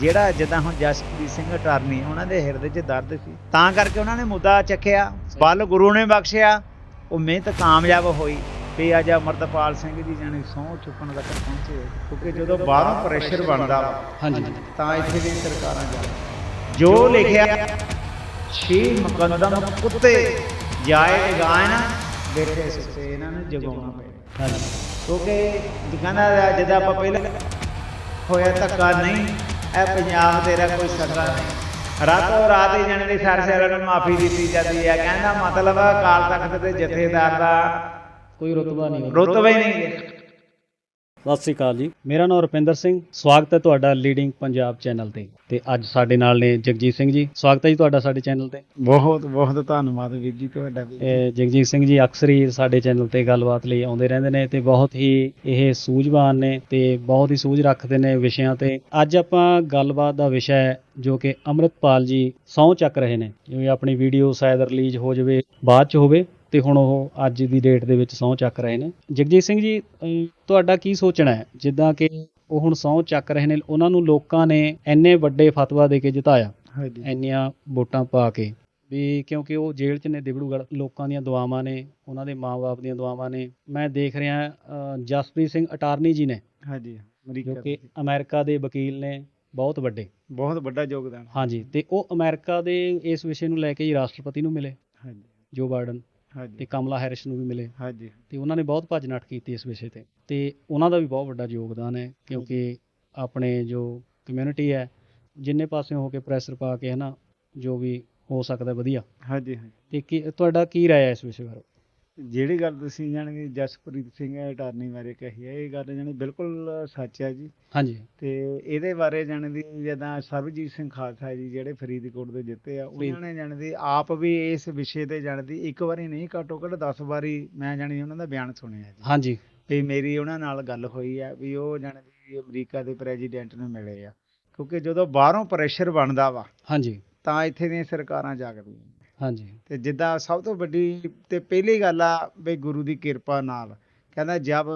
ਜਿਹੜਾ ਜਿੱਦਾਂ ਹੁਣ ਜਸਪ੍ਰੀਤ ਸਿੰਘ ਅਟਾਰਨੀ ਉਹਨਾਂ ਦੇ ਹਿਰਦੇ 'ਚ ਦਰਦ ਸੀ। ਤਾਂ ਕਰਕੇ ਉਹਨਾਂ ਨੇ ਮੁੱਦਾ ਚੱਕਿਆ ਬਲ ਗੁਰੂ ਨੇ ਬਖਸ਼ਿਆ ਉਹ ਮਿਹਨਤ ਕਾਮਯਾਬ ਹੋਈ। ਤੇ ਅੱਜ ਅਮਰਤਪਾਲ ਸਿੰਘ ਜੀ ਜਾਨੀ ਸਹੁੰ ਚੁੱਕਣ ਤੱਕ ਪਹੁੰਚੇ। ਕਿਉਂਕਿ ਜਦੋਂ ਬਾਹਰੋਂ ਪ੍ਰੈਸ਼ਰ ਬਣਦਾ ਵਾ, ਹਾਂਜੀ। ਤਾਂ ਇੱਥੇ ਦੀ ਸਰਕਾਰਾਂ ਜਾ ਜੋ ਲਿਖਿਆ ਛੇ ਮੁਕੱਦਮ ਕੁੱਤੇ ਜਾਏ ਗਾਇਨ ਬੈਠੇ ਸੁੱਤੇ ਇਹਨਾਂ ਨੂੰ ਜਗਾਉਣਾ ਪਿਆ ਹਾਂਜੀ। ਕਿਉਂਕਿ ਦੁਕਾਨਾਂ ਦਾ ਜਿੱਦਾਂ ਆਪਾਂ ਪਹਿਲਾਂ ਹੋਇਆ ਧੱਕਾ ਨਹੀਂ ਇਹ ਪੰਜਾਬ ਤੇਰਾ ਕੋਈ ਸਗਾ ਨਹੀਂ। ਰਾਤੋਂ ਰਾਤ ਹੀ ਜਣੇ ਦੇ ਸਾਰੇ ਸਾਰਿਆਂ ਨੂੰ ਮਾਫੀ ਦਿੱਤੀ ਜਾਂਦੀ ਹੈ। ਕਹਿੰਦਾ ਮਤਲਬ ਆ ਕਾਲ ਤਖਤ ਦੇ ਜਥੇਦਾਰ ਦਾ ਕੋਈ ਰੁਤਬਾ ਨਹੀਂ ਰੁਤਬਾ ਹੀ ਨਹੀਂ। ਸਤਿ ਸ੍ਰੀ ਅਕਾਲ ਜੀ। ਮੇਰਾ ਨਾਮ ਰੁਪਿੰਦਰ ਸਿੰਘ। ਸਵਾਗਤ ਹੈ ਤੁਹਾਡਾ ਲੀਡਿੰਗ ਪੰਜਾਬ ਚੈਨਲ ਤੇ। ਤੇ ਅੱਜ ਸਾਡੇ ਨਾਲ ਨੇ ਜਗਜੀਤ ਸਿੰਘ ਜੀ। ਸਵਾਗਤ ਹੈ ਜੀ ਤੁਹਾਡਾ ਸਾਡੇ ਚੈਨਲ ਤੇ। ਬਹੁਤ ਬਹੁਤ ਧੰਨਵਾਦ ਵੀਰ ਜੀ ਤੁਹਾਡਾ ਵੀ। ਇਹ ਜਗਜੀਤ ਸਿੰਘ ਜੀ ਅਕਸਰ ਹੀ ਸਾਡੇ ਚੈਨਲ ਤੇ ਗੱਲਬਾਤ ਲਈ ਆਉਂਦੇ ਰਹਿੰਦੇ ਨੇ ਤੇ ਬਹੁਤ ਹੀ ਇਹ ਸੂਝਵਾਨ ਨੇ ਤੇ ਬਹੁਤ ਹੀ ਸੂਝ ਰੱਖਦੇ ਨੇ ਵਿਸ਼ਿਆਂ ਤੇ। ਅੱਜ ਆਪਾਂ ਗੱਲਬਾਤ ਦਾ ਵਿਸ਼ਾ ਹੈ ਜੋ ਕਿ ਅੰਮ੍ਰਿਤਪਾਲ ਜੀ ਸਹੁੰ ਚੱਕ ਰਹੇ ਨੇ। ਜਿਵੇਂ ਆਪਣੀ ਵੀਡੀਓ ਸ਼ਾਇਦ ਰਿਲੀਜ਼ ਹੋ ਜਾਵੇ ਬਾਅਦ ਚ ਹੋਵੇ ਤੇ ਹੁਣ ਉਹ ਅੱਜ ਦੀ ਡੇਟ ਦੇ ਵਿੱਚ ਸਹੁੰ ਚੱਕ ਰਹੇ ਨੇ। ਜਗਜੀਤ ਸਿੰਘ ਜੀ ਤੁਹਾਡਾ ਕੀ ਸੋਚਣਾ ਹੈ? ਜਿੱਦਾਂ ਕਿ ਉਹ ਹੁਣ ਸਹੁੰ ਚੱਕ ਰਹੇ ਨੇ ਉਹਨਾਂ ਨੂੰ ਲੋਕਾਂ ਨੇ ਇੰਨੇ ਵੱਡੇ ਫਤਵਾ ਦੇ ਕੇ ਜਿਤਾਇਆ ਇੰਨੀਆਂ ਵੋਟਾਂ ਪਾ ਕੇ ਵੀ ਕਿਉਂਕਿ ਉਹ ਜੇਲ੍ਹ 'ਚ ਨੇ ਦਿਬੜੂਗੜ੍ਹ ਲੋਕਾਂ ਦੀਆਂ ਦੁਆਵਾਂ ਨੇ ਉਹਨਾਂ ਦੇ ਮਾਪੇ ਦੀਆਂ ਦੁਆਵਾਂ ਨੇ। ਮੈਂ ਦੇਖ ਰਿਹਾ ਜਸਪ੍ਰੀਤ ਸਿੰਘ ਅਟਾਰਨੀ ਜੀ ਨੇ ਹਾਂਜੀ ਅਮਰੀਕਾ ਕਿ ਦੇ। ਅਮਰੀਕਾ ਦੇ ਵਕੀਲ ਨੇ ਬਹੁਤ ਵੱਡੇ। ਬਹੁਤ ਵੱਡਾ ਯੋਗਦਾਨ। ਹਾਂਜੀ ਤੇ ਉਹ ਅਮਰੀਕਾ ਦੇ ਇਸ ਵਿਸ਼ੇ ਨੂੰ ਲੈ ਕੇ ਹੀ ਰਾਸ਼ਟਰਪਤੀ ਨੂੰ ਮਿਲੇ ਹਾਂਜੀ। ਜੋ ਬਾਈਡਨ ਤੇ ਕਮਲਾ ਹੈਰਿਸ ਨੂੰ ਵੀ ਮਿਲੇ। ਹਾਂਜੀ। ਤੇ ਉਹਨਾਂ ਨੇ ਬਹੁਤ ਭੱਜ ਨੱਠ ਕੀਤੀ ਇਸ ਵਿਸ਼ੇ ਤੇ। ਤੇ ਉਹਨਾਂ ਦਾ ਵੀ ਬਹੁਤ ਵੱਡਾ ਯੋਗਦਾਨ ਹੈ ਕਿਉਂਕਿ ਆਪਣੇ ਜੋ ਕਮਿਊਨਿਟੀ ਹੈ ਜਿੰਨੇ ਪਾਸਿਓਂ ਹੋ ਕੇ ਪ੍ਰੈਸ਼ਰ ਪਾ ਕੇ ਹਨਾ ਜੋ ਵੀ ਹੋ ਸਕਦਾ ਵਧੀਆ। ਹਾਂਜੀ ਹਾਂਜੀ। ਤੇ ਕੀ ਤੁਹਾਡਾ ਕੀ ਰਾਏ ਹੈ ਇਸ ਵਿਸ਼ੇ ਬਾਰੇ? ਜਿਹੜੀ ਗੱਲ ਤੁਸੀਂ ਜਾਣਗੇ ਜਸਪ੍ਰੀਤ ਸਿੰਘ ਅਟਾਰਨੀ ਬਾਰੇ ਕਹੀ ਹੈ ਇਹ ਗੱਲ ਜਾਣੀ ਬਿਲਕੁਲ ਸੱਚ ਹੈ ਜੀ। ਹਾਂਜੀ। ਤੇ ਇਹਦੇ ਬਾਰੇ ਜਾਣਦੀ ਜਦਾਂ ਸਰਬਜੀਤ ਸਿੰਘ ਖਾਲਸਾ ਜੀ ਜਿਹੜੇ ਫਰੀਦਕੋਟ ਦੇ ਜਿੱਤੇ ਆ ਉਹਨਾਂ ਨੇ ਜਾਣਦੀ ਆਪ ਵੀ ਇਸ ਵਿਸ਼ੇ ਤੇ ਜਾਣਦੀ ਇੱਕ ਵਾਰੀ ਨਹੀਂ ਘੱਟੋ ਘੱਟ 10 ਵਾਰੀ ਮੈਂ ਜਾਣੀ ਉਹਨਾਂ ਦਾ ਬਿਆਨ ਸੁਣਿਆ ਜੀ। ਹਾਂਜੀ। ਤੇ ਮੇਰੀ ਉਹਨਾਂ ਨਾਲ ਗੱਲ ਹੋਈ ਆ ਵੀ ਉਹ ਜਾਣਦੀ ਅਮਰੀਕਾ ਦੇ ਪ੍ਰੈਜ਼ੀਡੈਂਟ ਨੂੰ ਮਿਲੇ ਆ। ਕਿਉਂਕਿ ਜਦੋਂ ਬਾਹਰੋਂ ਪ੍ਰੈਸ਼ਰ ਬਣਦਾ ਵਾ ਹਾਂਜੀ। ਤਾਂ ਇੱਥੇ ਦੀਆਂ ਸਰਕਾਰਾਂ ਜਾਗਦੀਆਂ ਹਾਂਜੀ। ਤੇ ਜਿੱਦਾਂ ਸਭ ਤੋਂ ਵੱਡੀ ਤੇ ਪਹਿਲੀ ਗੱਲ ਆ ਵੀ ਗੁਰੂ ਦੀ ਕਿਰਪਾ ਨਾਲ ਕਹਿੰਦਾ ਜਬ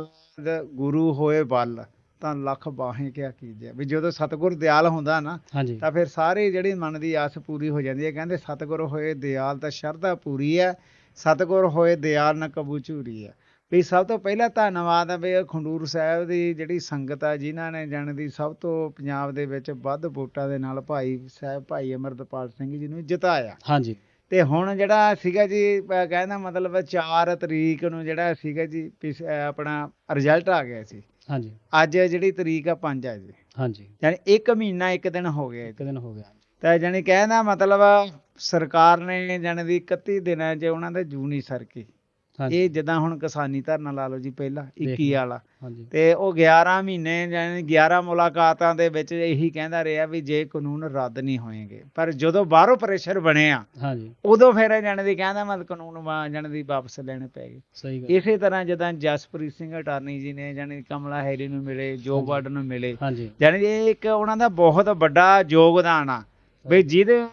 ਗੁਰੂ ਹੋਏ ਬਲ ਤਾਂ ਲੱਖ ਬਾਹੇ ਕਿਆ ਕੀਜੇ। ਵੀ ਜਦੋਂ ਸਤਿਗੁਰ ਦਿਆਲ ਹੁੰਦਾ ਨਾ ਤਾਂ ਫਿਰ ਸਾਰੇ ਜਿਹੜੀ ਮਨ ਦੀ ਆਸ ਪੂਰੀ ਹੋ ਜਾਂਦੀ ਹੈ। ਕਹਿੰਦੇ ਸਤਿਗੁਰ ਹੋਏ ਦਿਆਲ ਤਾਂ ਸ਼ਰਧਾ ਪੂਰੀ ਹੈ ਸਤਿਗੁਰ ਹੋਏ ਦਿਆਲ ਨਾ ਕਬੂ ਝੂਰੀ ਹੈ। ਵੀ ਸਭ ਤੋਂ ਪਹਿਲਾਂ ਧੰਨਵਾਦ ਹੈ ਵੀ ਖੰਡੂਰ ਸਾਹਿਬ ਦੀ ਜਿਹੜੀ ਸੰਗਤ ਆ ਜਿਨ੍ਹਾਂ ਨੇ ਜਾਣ ਦੀ ਸਭ ਤੋਂ ਪੰਜਾਬ ਦੇ ਵਿੱਚ ਵੱਧ ਵੋਟਾਂ ਦੇ ਨਾਲ ਭਾਈ ਸਾਹਿਬ ਭਾਈ ਅਮਰਤਪਾਲ ਸਿੰਘ ਜੀ ਨੂੰ ਜਿਤਾਇਆ। ਹਾਂਜੀ। ਤੇ ਹੁਣ ਜਿਹੜਾ ਸੀਗਾ ਜੀ ਕਹਿੰਦਾ ਮਤਲਬ 4 ਤਰੀਕ ਨੂੰ ਜਿਹੜਾ ਸੀਗਾ ਜੀ ਆਪਣਾ ਰਿਜ਼ਲਟ ਆ ਗਿਆ ਸੀ। ਹਾਂਜੀ। ਅੱਜ ਜਿਹੜੀ ਤਰੀਕ ਆ 5 ਆ ਜੀ। ਹਾਂਜੀ। ਯਾਨੀ 1 ਮਹੀਨਾ 1 ਦਿਨ ਹੋ ਗਿਆ ਇੱਕ ਦਿਨ ਹੋ ਗਿਆ ਤਾਂ ਜਾਣੀ ਕਹਿੰਦਾ ਮਤਲਬ ਸਰਕਾਰ ਨੇ ਜਾਣੀ ਦੀ 31 ਦਿਨਾਂ 'ਚ ਉਹਨਾਂ ਦੇ ਜੂ ਨਹੀਂ ਸਰਕੀ ਇਹ ਜਿੱਦਾਂ ਹੁਣ ਕਿਸਾਨੀ ਧਰਨਾ ਲਾ ਲਓ ਜੀ ਪਹਿਲਾਂ 21 ਲਿਆ। ਵਾਲਾ। ਤੇ ਉਹ 11 ਮਹੀਨੇ ਜਾਣੀ 11 ਮੁਲਾਕਾਤਾਂ ਦੇ ਵਿੱਚ ਇਹੀ ਕਹਿੰਦਾ ਰਿਹਾ ਵੀ ਜੇ ਕਾਨੂੰਨ ਰੱਦ ਨਹੀਂ ਹੋਣਗੇ ਪਰ ਜਦੋਂ ਬਾਹਰੋਂ ਪ੍ਰੈਸ਼ਰ ਬਣਿਆ ਹਾਂਜੀ। ਉਦੋਂ ਫਿਰ ਜਾਣੀ ਦੀ ਕਹਿੰਦਾ ਮਤ ਕਾਨੂੰਨ ਜਾਣੀ ਦੀ ਵਾਪਸ ਲੈਣੇ ਪੈ ਗਏ। ਸਹੀ ਗੱਲ। ਇਸੇ ਤਰ੍ਹਾਂ ਜਦੋਂ ਜਸਪ੍ਰੀਤ ਸਿੰਘ ਅਟਾਰਨੀ ਜੀ ਨੇ ਜਾਣੀ ਕਮਲਾ ਹੈਰੀ ਨੂੰ ਮਿਲੇ ਜੋ। ਬਾਰਡਨ ਨੂੰ ਮਿਲੇ ਹਾਂਜੀ। ਜਾਣੀ ਇਹ ਇੱਕ ਉਹਨਾਂ ਦਾ ਬਹੁਤ ਵੱਡਾ ਯੋਗਦਾਨ ਆ ਵੀ ਜਿਹਦੇ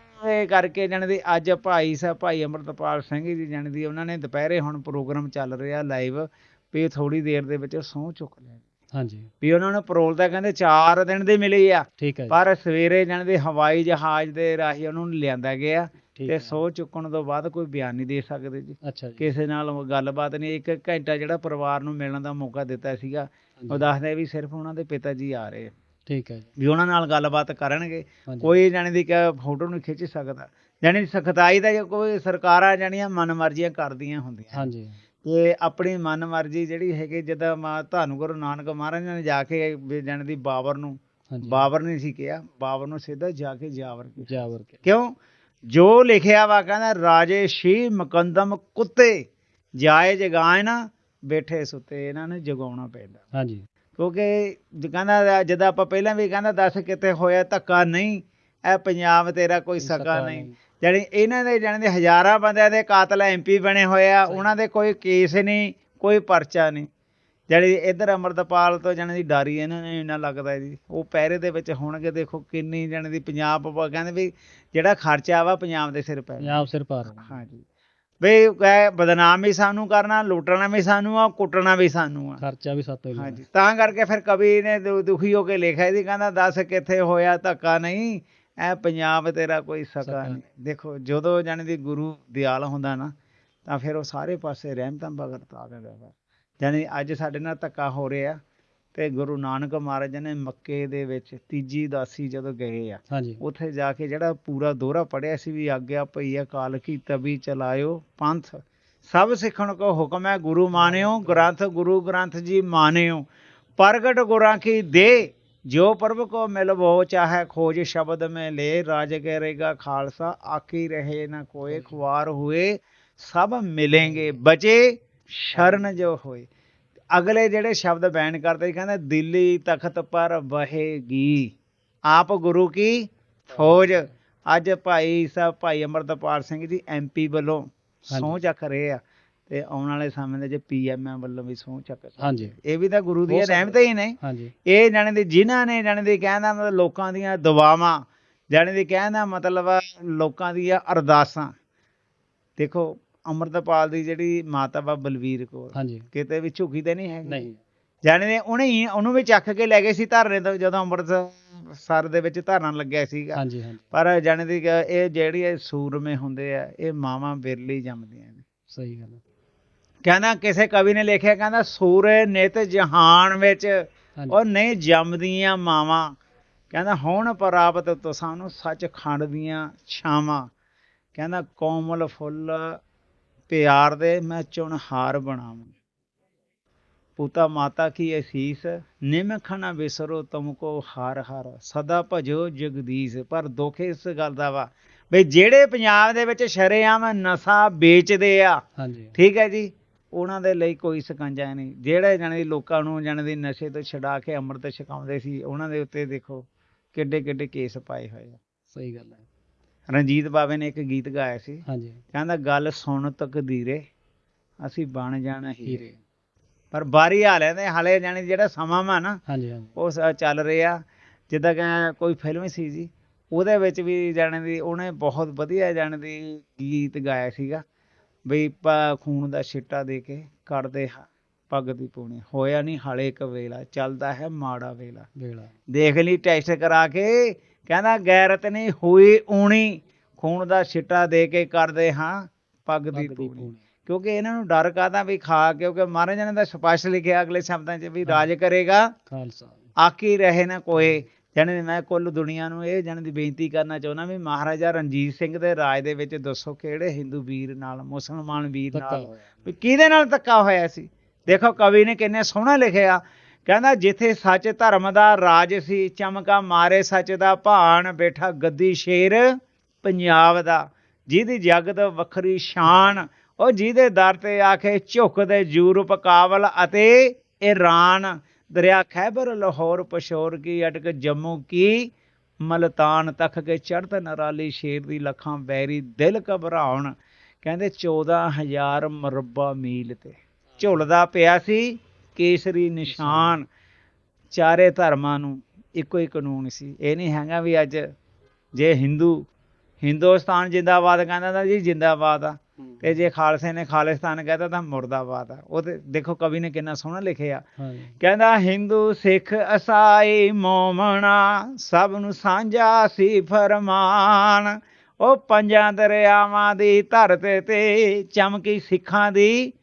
ਕਰਕੇ ਜਾਣੀ ਦੀ ਅੱਜ ਭਾਈ ਸਾਹਿਬ ਭਾਈ ਅਮਰਤਪਾਲ ਸਿੰਘ ਜੀ ਜਾਣੀ ਦੀ ਉਹਨਾਂ ਨੇ ਦੁਪਹਿਰੇ ਹੁਣ ਪ੍ਰੋਗਰਾਮ ਚੱਲ ਰਿਹਾ ਲਾਈਵ ਵੀ ਥੋੜੀ ਦੇਰ ਦੇ ਵਿੱਚ ਸਹੁੰ ਚੁੱਕ ਲਿਆ ਹਾਂਜੀ। ਵੀ ਉਹਨਾਂ ਨੂੰ ਪਰੋਲ ਤਾਂ ਕਹਿੰਦੇ 4 ਦਿਨ ਦੇ ਮਿਲੇ ਆ ਠੀਕ ਹੈ ਜੀ, ਪਰ ਸਵੇਰੇ ਜਾਣੀ ਦੀ ਹਵਾਈ ਜਹਾਜ਼ ਦੇ ਰਾਹੀਂ ਉਹਨਾਂ ਨੂੰ ਲਿਆਂਦਾ ਗਿਆ ਤੇ ਸਹੁੰ ਚੁੱਕਣ ਤੋਂ ਬਾਅਦ ਕੋਈ ਬਿਆਨ ਨਹੀਂ ਦੇ ਸਕਦੇ ਜੀ। ਕਿਸੇ ਨਾਲ ਗੱਲਬਾਤ ਨਹੀਂ ਇੱਕ ਘੰਟਾ ਜਿਹੜਾ ਪਰਿਵਾਰ ਨੂੰ ਮਿਲਣ ਦਾ ਮੌਕਾ ਦਿੱਤਾ ਸੀਗਾ ਉਹ ਦੱਸਦੇ ਵੀ ਸਿਰਫ ਉਹਨਾਂ ਦੇ ਪਿਤਾ ਜੀ ਆ ਰਹੇ ਆ। ਠੀਕ ਹੈ ਵੀ ਉਹਨਾਂ ਨਾਲ ਗੱਲਬਾਤ ਕਰਨਗੇ। ਕੋਈ ਜਾਣੀ ਦੀ ਕਿ ਫੋਟੋ ਨੂੰ ਖਿੱਚ ਸਕਦਾ। ਜਾਣੀ ਸਖਤਾਈ ਦਾ ਜੇ ਕੋਈ ਸਰਕਾਰਾਂ ਜਾਣੀਆਂ ਮਨਮਰਜ਼ੀਆਂ ਕਰਦੀਆਂ ਹੁੰਦੀਆਂ। ਹਾਂਜੀ। ਤੇ ਆਪਣੀ ਮਨਮਰਜ਼ੀ ਜਿਹੜੀ ਹੈਗੀ ਜਦੋਂ ਮਾ ਧੰਨ ਗੁਰੂ ਨਾਨਕ ਮਹਾਰਾਜ ਨੇ ਜਾ ਕੇ ਜਾਣੀ ਦੀ ਬਾਬਰ ਨੂੰ ਬਾਬਰ ਨੇ ਸੀ ਕਿਹਾ ਬਾਬਰ ਨੂੰ ਸਿੱਧਾ ਜਾ ਕੇ ਜਾਵਰ ਜਾਵਰ ਕੇ ਕਿਉਂ? ਜੋ ਲਿਖਿਆ ਵਾ ਕਹਿੰਦਾ ਰਾਜੇ ਸ਼ੀ ਮੁਕੰਦਮ ਕੁੱਤੇ ਜਾਏ ਜਗਾਇਨ ਬੈਠੇ ਸੁੱਤੇ ਇਹਨਾਂ ਨੂੰ ਜਗਾਉਣਾ ਪੈਂਦਾ। ਹਾਂਜੀ। ਕਿਉਂਕਿ ਜ- ਕਹਿੰਦਾ ਜਦੋਂ ਆਪਾਂ ਪਹਿਲਾਂ ਵੀ ਕਹਿੰਦਾ ਦੱਸ ਕਿਤੇ ਹੋਇਆ ਧੱਕਾ ਨਹੀਂ ਇਹ ਪੰਜਾਬ ਤੇਰਾ ਕੋਈ ਸਕਾ ਨਹੀਂ। ਜਾਣੀ ਇਹਨਾਂ ਦੇ ਜਾਣੀ ਦੇ ਹਜ਼ਾਰਾਂ ਬੰਦਿਆਂ ਦੇ ਕਾਤਲ ਐਮਪੀ ਬਣੇ ਹੋਏ ਆ ਉਹਨਾਂ ਦੇ ਕੋਈ ਕੇਸ ਨਹੀਂ ਕੋਈ ਪਰਚਾ ਨਹੀਂ। ਜਿਹੜੀ ਇੱਧਰ ਅਮਰਤਪਾਲ ਤੋਂ ਜਾਣੀ ਦੀ ਡਾਰੀ ਇਹਨਾਂ ਨੂੰ ਇੰਨਾ ਲੱਗਦਾ ਜੀ। ਉਹ ਪਹਿਰੇ ਦੇ ਵਿੱਚ ਹੋਣਗੇ ਦੇਖੋ ਕਿੰਨੀ ਜਾਣੀ ਦੀ ਪੰਜਾਬ ਪ- ਕਹਿੰਦੇ ਵੀ ਜਿਹੜਾ ਖਰਚਾ ਵਾ ਪੰਜਾਬ ਦੇ ਸਿਰ ਪੈ ਪੰਜਾਬ ਸਿਰ ਪਾਰ ਹੋਣਾ। ਹਾਂਜੀ। ਵੀ ਬਦਨਾਮ ਵੀ ਸਾਨੂੰ ਕਰਨਾ ਲੁੱਟਣਾ ਵੀ ਸਾਨੂੰ ਆ ਕੁੱਟਣਾ ਵੀ ਸਾਨੂੰ ਆ। ਖਰਚਾ ਵੀ ਸਾਤੋਂ ਹੀ ਹਾਂਜੀ ਤਾਂ ਕਰਕੇ ਫਿਰ ਕਵੀ ਨੇ ਦੁਖੀ ਹੋ ਕੇ ਲਿਖਿਆ ਸੀ ਕਹਿੰਦਾ ਦੱਸ ਕਿੱਥੇ ਹੋਇਆ ਧੱਕਾ ਨਹੀਂ ਐ ਪੰਜਾਬ ਤੇਰਾ ਕੋਈ ਸਕਾ ਨਹੀਂ। ਦੇਖੋ ਜਦੋਂ ਜਾਣੀ ਦੀ ਗੁਰੂ ਦਿਆਲ ਹੁੰਦਾ ਨਾ ਤਾਂ ਫਿਰ ਉਹ ਸਾਰੇ ਪਾਸੇ ਰਹਿਮਤਾਂ ਬਗਰਤਾ ਦਿੰਦਾ ਵਾ। ਜਾਣੀ ਅੱਜ ਸਾਡੇ ਨਾਲ ਧੱਕਾ ਹੋ ਰਿਹਾ ਤੇ ਗੁਰੂ ਨਾਨਕ ਮਹਾਰਾਜ ਨੇ ਮੱਕੇ ਦੇ ਵਿੱਚ ਤੀਜੀ ਉਦਾਸੀ ਜਦੋਂ ਗਏ ਆ ਉੱਥੇ ਜਾ ਕੇ ਜਿਹੜਾ ਪੂਰਾ ਦੋਹਰਾ ਪੜਿਆ ਸੀ ਵੀ ਆਗਿਆ ਪਈ ਆ ਕਾਲ ਕੀ ਤਬੀ ਚਲਾਇਓ ਪੰਥ। ਸਭ ਸਿੱਖਣ ਕੋ ਹੁਕਮ ਹੈ ਗੁਰੂ ਮਾਨਿਓ ਗ੍ਰੰਥ ਗੁਰੂ ਗ੍ਰੰਥ ਜੀ ਮਾਨਿਓ। ਪ੍ਰਗਟ ਗੁਰਾਂ ਕੀ ਦੇ ਜੋ ਪ੍ਰਭ ਕੋ ਮਿਲਵੋ ਚਾਹੇ ਖੋਜ ਸ਼ਬਦ ਮੈਂ ਲੈ ਰਾਜ ਕਰੇਗਾ ਖਾਲਸਾ ਆਕੀ ਰਹੇ ਨਾ ਕੋਏ ਖਵਾਰ ਹੋਏ ਸਭ ਮਿਲेंगे ਬਚੇ ਸ਼ਰਨ ਜੋ ਹੋਏ। ਅਗਲੇ ਜਿਹੜੇ ਸ਼ਬਦ ਬੈਨ ਕਰਦੇ ਕਹਿੰਦੇ ਦਿੱਲੀ ਤਖਤ ਪਰ ਵਹੇਗੀ ਆਪ ਗੁਰੂ ਕੀ ਫੌਜ ਅੱਜ ਭਾਈ ਸਾਹਿਬ ਭਾਈ ਅਮਰਦਪਾਲ ਸਿੰਘ ਜੀ ਐਮਪੀ ਵੱਲੋਂ। ਸਹੁੰ ਚੱਕ ਰਹੇ ਆ ਤੇ ਆਉਣ ਵਾਲੇ ਸਮੇਂ ਦੇ ਜੇ ਪੀਐਮ ਵੱਲੋਂ ਵੀ ਸਹੁੰ ਚੱਕ। ਹਾਂਜੀ ਇਹ ਵੀ ਤਾਂ ਗੁਰੂ ਸਕਦਾ। ਰਹਿਮਤਾਂ ਹੀ ਨੇ ਹਾਂਜੀ ਇਹ ਜਾਣੇ ਦੀ ਜਿਨ੍ਹਾਂ ਨੇ ਜਾਣੇ ਦੀ ਕਹਿੰਦਾ ਮਤਲਬ ਲੋਕਾਂ ਦੀਆਂ ਦੁਆਵਾਂ ਜਾਣੇ ਦੀ ਕਹਿੰਦਾ ਮਤਲਬ ਲੋਕਾਂ ਦੀਆਂ ਅਰਦਾਸਾਂ ਦੇਖੋ ਅਮਰਤਪਾਲ ਦੀ ਜਿਹੜੀ ਮਾਤਾ ਬਾ ਬਲਵੀਰ ਹਾਂਜੀ। ਕਿਤੇ ਵੀ ਝੁਕੀ ਤੇ ਨਹੀਂ ਹੈਗੀ। ਨਹੀਂ। ਜਾਣੇ ਨੇ ਉਹਨੇ ਹੀ ਉਹਨੂੰ ਵੀ ਚੱਕ ਕੇ ਲੈ ਗਏ ਸੀ ਧਰਨੇ ਤੋਂ ਜਦੋਂ ਅੰਮ੍ਰਿਤਸਰ ਦੇ ਵਿੱਚ ਧਰਨਾ ਲੱਗਿਆ ਸੀਗਾ। ਹਾਂਜੀ ਹਾਂਜੀ। ਪਰ ਜਾਣੇ ਦੀ ਇਹ ਜਿਹੜੀ ਇਹ ਸੂਰਮੇ ਹੁੰਦੇ ਆ ਇਹ ਮਾਵਾਂ ਬਿਰਲੀ ਜੰਮਦੀਆਂ ਨੇ। ਸਹੀ ਗੱਲ ਹੈ। ਕਹਿੰਦਾ ਕਿਸੇ ਕਵੀ ਨੇ ਲਿਖਿਆ ਕਹਿੰਦਾ ਸੂਰੇ ਨਿਤ ਜਹਾਨ ਵਿੱਚ ਉਹ ਨਹੀਂ ਜੰਮਦੀਆਂ ਮਾਵਾਂ। ਕਹਿੰਦਾ ਹੁਣ ਪ੍ਰਾਪਤ ਤੁਸਾਂ ਨੂੰ ਸੱਚ ਖੰਡ ਦੀਆਂ ਛਾਵਾਂ। ਕਹਿੰਦਾ ਕੋਮਲ ਫੁੱਲ ਪਿਆਰ ਦੇ ਮੈਂ ਚੁਣ ਹਾਰ ਬਣਾਵਾਂ। ਪੁੱਤਾ ਮਾਤਾ ਕੀ ਅਸੀਸ ਨਿਮਖ ਨਾ ਵਿਸਰੋ ਤੁਮਕੋ ਹਾਰ ਹਾਰ। ਸਦਾ ਭਜੋ ਜਗਦੀਸ਼ ਪਰ ਦੁੱਖ ਇਸ ਗੱਲ ਦਾ ਵਾ ਵੀ ਜਿਹੜੇ ਪੰਜਾਬ ਦੇ ਵਿੱਚ ਸ਼ਰੇਆਮ ਨਸ਼ਾ ਵੇਚਦੇ ਆ ਹਾਂਜੀ। ਠੀਕ ਹੈ ਜੀ ਉਹਨਾਂ ਦੇ ਲਈ ਕੋਈ ਸਕੰਜਾ ਨਹੀਂ। ਜਿਹੜੇ ਜਾਣੇ ਲੋਕਾਂ ਨੂੰ ਜਾਣੇ ਦੀ ਨਸ਼ੇ ਤੋਂ ਛਡਾ ਕੇ ਅੰਮ੍ਰਿਤ ਛਕਾਉਂਦੇ ਸੀ ਉਹਨਾਂ ਦੇ ਉੱਤੇ ਦੇਖੋ ਕਿੱਡੇ ਕਿੱਡੇ ਕੇਸ ਪਾਏ ਹੋਏ ਆ। ਸਹੀ ਗੱਲ ਹੈ। ਰਣਜੀਤ ਬਾਵੇ ਨੇ ਇੱਕ ਗੀਤ ਗਾਇਆ ਸੀ। ਹਾਂਜੀ। ਕਹਿੰਦਾ ਗੱਲ ਸੁਣ ਤਕਦੀਰੇ ਅਸੀਂ ਬਣ ਜਾਣਾ ਹੀਰੇ। ਪਰ ਬਾਰੀ ਹਾਲਿਆਂ ਦੇ ਹਾਲੇ ਜਾਣੀ ਜਿਹੜਾ ਸਮਾਂ ਵਾ ਨਾ ਹਾਂਜੀ ਹਾਂਜੀ। ਉਹ ਚੱਲ ਰਿਹਾ। ਜਿੱਦਾਂ ਕਿ ਕੋਈ ਫਿਲਮ ਸੀ ਜੀ ਉਹਦੇ ਵਿੱਚ ਵੀ ਜਾਣੇ ਦੀ ਉਹਨੇ ਬਹੁਤ ਵਧੀਆ ਜਾਣੇ ਦੀ ਗੀਤ ਗਾਇਆ ਸੀਗਾ। ਵੀ ਪ- ਖੂਨ ਦਾ ਛਿੱਟਾ ਦੇ ਕੇ ਕੱਢਦੇ ਹ- ਪੱਗ ਦੀ ਪੂਣੀ। ਹੋਇਆ ਨਹੀਂ ਹਾਲੇ ਇੱਕ ਵੇਲਾ ਚੱਲਦਾ ਹੈ ਮਾੜਾ ਵੇਲਾ। ਵੇਲਾ। ਦੇਖ ਲਈ ਟੈਸਟ ਕਰਾ ਕੇ ਕਹਿੰਦਾ ਗੈਰਤ ਨਹੀਂ ਹੋਈ ਊਣੀ ਖੂਨ ਦਾ ਛਿੱਟਾ ਦੇ ਕੇ ਕਰਦੇ ਹਾਂ ਪੱਗ ਦੀ ਪੂਣੀ। ਕਿਉਂਕਿ ਇਹਨਾਂ ਨੂੰ ਡਰ ਕਾਹਦਾ ਵੀ ਖਾ ਕਿਉਂਕਿ ਮਹਾਰਾਜ ਨੇ ਤਾਂ ਸਪਸ਼ਟ ਲਿਖਿਆ ਅਗਲੇ ਸ਼ਬਦਾਂ 'ਚ ਵੀ ਰਾਜ ਕਰੇਗਾ। ਖਾਲਸਾ। ਆਕੀ ਰਹੇ ਨਾ ਕੋਏ ਜਾਣੀ ਮੈਂ ਕੁੱਲ ਦੁਨੀਆ ਨੂੰ ਇਹ ਜਾਣੀ ਦੀ ਬੇਨਤੀ ਕਰਨਾ ਚਾਹੁੰਦਾ ਵੀ ਮਹਾਰਾਜਾ ਰਣਜੀਤ ਸਿੰਘ ਦੇ ਰਾਜ ਦੇ ਵਿੱਚ ਦੱਸੋ ਕਿਹੜੇ ਹਿੰਦੂ ਵੀਰ ਨਾਲ ਮੁਸਲਮਾਨ ਵੀਰ ਨਾਲ ਵੀ ਕਿਹਦੇ ਨਾਲ ਧੱਕਾ ਹੋਇਆ ਸੀ? ਦੇਖੋ ਕਵੀ ਨੇ ਕਿੰਨੇ ਸੋਹਣਾ ਲਿਖਿਆ। ਕਹਿੰਦਾ ਜਿੱਥੇ ਸੱਚ ਧਰਮ ਦਾ ਰਾਜ ਸੀ, ਚਮਕਾ ਮਾਰੇ ਸੱਚ ਦਾ ਭਾਣ, ਬੈਠਾ ਗੱਦੀ ਸ਼ੇਰ ਪੰਜਾਬ ਦਾ। ਜਿਹਦੀ ਜਗਤ ਵੱਖਰੀ ਸ਼ਾਨ, ਉਹ ਜਿਹਦੇ ਦਰ ਤੇ ਆਖੇ ਝੁਕਦੇ ਯੂਰਪ ਕਾਬਲ ਅਤੇ ਈਰਾਨ। ਦਰਿਆ ਖੈਬਰ, ਲਾਹੌਰ, ਪਸ਼ੌਰ ਕੀ, ਅਟਕ ਜੰਮੂ ਕੀ, ਮਲਤਾਨ ਤੱਕ ਕੇ ਚੜ੍ਹਤ ਨਰਾਲੀ ਸ਼ੇਰ ਦੀ ਲੱਖਾਂ ਬੈਰੀ ਦਿਲ ਘਬਰਾਉਣ। ਕਹਿੰਦੇ 14000 ਮਰਬਾ ਮੀਲ ਤੇ ਝੁਲਦਾ ਪਿਆ ਸੀ। ਕੇਸਰੀ ਨਿਸ਼ਾਨ ਚਾਰੇ ਧਰਮਾਂ ਨੂੰ ਇੱਕੋ ਹੀ ਕਾਨੂੰਨ ਸੀ। ਇਹ ਨਹੀਂ ਹੈਗਾ ਵੀ ਅੱਜ ਜੇ ਹਿੰਦੂ ਹਿੰਦੁਸਤਾਨ ਜਿੰਦਾਬਾਦ ਕਹਿੰਦਾ ਤਾਂ ਜੀ ਜਿੰਦਾਬਾਦ ਆ ਤੇ ਜੇ ਖਾਲਸੇ ਨੇ ਖਾਲਿਸਤਾਨ ਕਹਿੰਦਾ ਤਾਂ ਮੁਰਦਾਬਾਦ ਆ। ਉਹ ਤੇ ਦੇਖੋ ਕਵੀ ਨੇ ਕਿੰਨਾ ਸੋਹਣਾ ਲਿਖਿਆ। ਕਹਿੰਦਾ ਹਿੰਦੂ ਸਿੱਖ ਈਸਾਈ ਮੋਮਣਾ ਸਭ ਨੂੰ ਸਾਂਝਾ ਸੀ ਫਰਮਾਨ। ਉਹ ਪੰਜਾਂ ਦਰਿਆਵਾਂ ਦੀ ਧਰਤੀ ਤੇ ਚਮਕੀ ਸਿੱਖਾਂ ਦੀ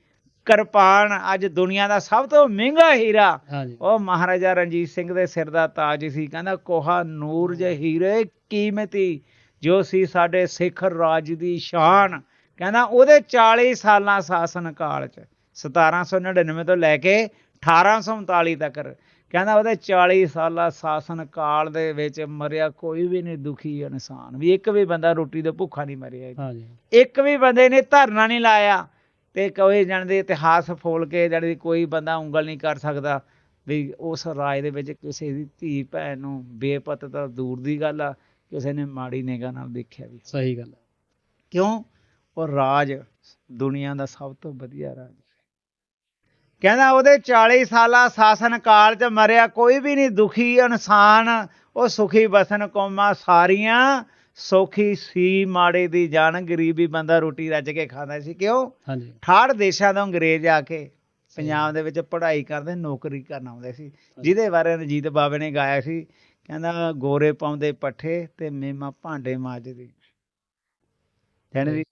ਕਿਰਪਾਨ ਅੱਜ ਦੁਨੀਆ ਦਾ ਸਭ ਤੋਂ ਮਹਿੰਗਾ ਹੀਰਾ। ਉਹ ਮਹਾਰਾਜਾ ਰਣਜੀਤ ਸਿੰਘ ਦੇ ਸਿਰ ਦਾ ਤਾਜ ਸੀ। ਕਹਿੰਦਾ ਕੋਹਾ ਨੂਰ ਜੇ ਹੀਰੇ ਕੀਮਤੀ ਜੋ ਸੀ ਸਾਡੇ ਸਿੱਖ ਰਾਜ ਦੀ ਸ਼ਾਨ। ਕਹਿੰਦਾ ਉਹਦੇ 40 ਸਾਲਾਂ ਸ਼ਾਸਨ ਕਾਲ ਚ 1799 ਤੋਂ ਲੈ ਕੇ 1839 ਤੱਕ। ਕਹਿੰਦਾ ਉਹਦੇ 40 ਸਾਲਾ ਸ਼ਾਸਨ ਕਾਲ ਦੇ ਵਿੱਚ ਮਰਿਆ ਕੋਈ ਵੀ ਨਹੀਂ ਦੁਖੀ ਇਨਸਾਨ। ਵੀ ਇੱਕ ਵੀ ਬੰਦਾ ਰੋਟੀ ਦੇ ਭੁੱਖਾ ਨਹੀਂ ਮਰਿਆ। ਹਾਂਜੀ। ਇੱਕ ਵੀ ਬੰਦੇ ਨੇ ਧਰਨਾ ਨਹੀਂ ਲਾਇਆ। ਤੇ ਕੋਈ ਜਣ ਦੇ ਇਤਿਹਾਸ ਫੋਲ ਕੇ ਜਣ ਕੋਈ ਬੰਦਾ ਉਂਗਲ ਨਹੀਂ ਕਰ ਸਕਦਾ ਵੀ ਉਸ ਰਾਜ ਦੇ ਵਿੱਚ ਕਿਸੇ ਦੀ ਧੀ ਭੈਣ ਨੂੰ ਬੇਪਤ ਤਾਂ ਦੂਰ ਦੀ ਗੱਲ ਆ ਕਿਸੇ ਨੇ ਮਾੜੀ ਨਿਗਾਹ ਨਾਲ ਦੇਖਿਆ ਵੀ। ਸਹੀ ਗੱਲ। ਕਿਉਂ? ਉਹ ਰਾਜ ਦੁਨੀਆ ਦਾ ਸਭ ਤੋਂ ਵਧੀਆ ਰਾਜ ਕਹਿੰਦਾ ਉਹਦੇ 40 ਸਾਲਾ ਸ਼ਾਸਨ ਕਾਲ 'ਚ ਮਰਿਆ ਕੋਈ ਵੀ ਨਹੀਂ ਦੁਖੀ ਇਨਸਾਨ ਉਹ ਸੁਖੀ ਬਸਨ ਕੌਮਾਂ ਸਾਰੀਆਂ ਸੌਖੀ ਸੀ ਮਾੜੇ ਦੀ ਜਾਨ ਗਰੀਬੀ ਬੰਦਾ ਰੋਟੀ ਰੱਜ ਕੇ ਖਾਂਦਾ ਸੀ। ਕਿਉਂ? ਹਾਂਜੀ। ਠਾੜ ਦੇਸ਼ਾਂ ਤੋਂ ਅੰਗਰੇਜ਼ ਆ ਕੇ ਪੰਜਾਬ ਦੇ ਵਿੱਚ ਪੜ੍ਹਾਈ ਕਰਦੇ ਨੌਕਰੀ ਕਰਨ ਆਉਂਦੇ ਸੀ। ਜਿਹਦੇ ਬਾਰੇ ਰਣਜੀਤ ਬਾਬੇ ਨੇ ਗਾਇਆ ਸੀ ਕਹਿੰਦਾ ਗੋਰੇ ਪਾਉਂਦੇ ਪੱਠੇ ਤੇ ਮੇਮਾ ਭਾਂਡੇ ਮਾਜਦੀ। ਜਾਣੀ ਵੀ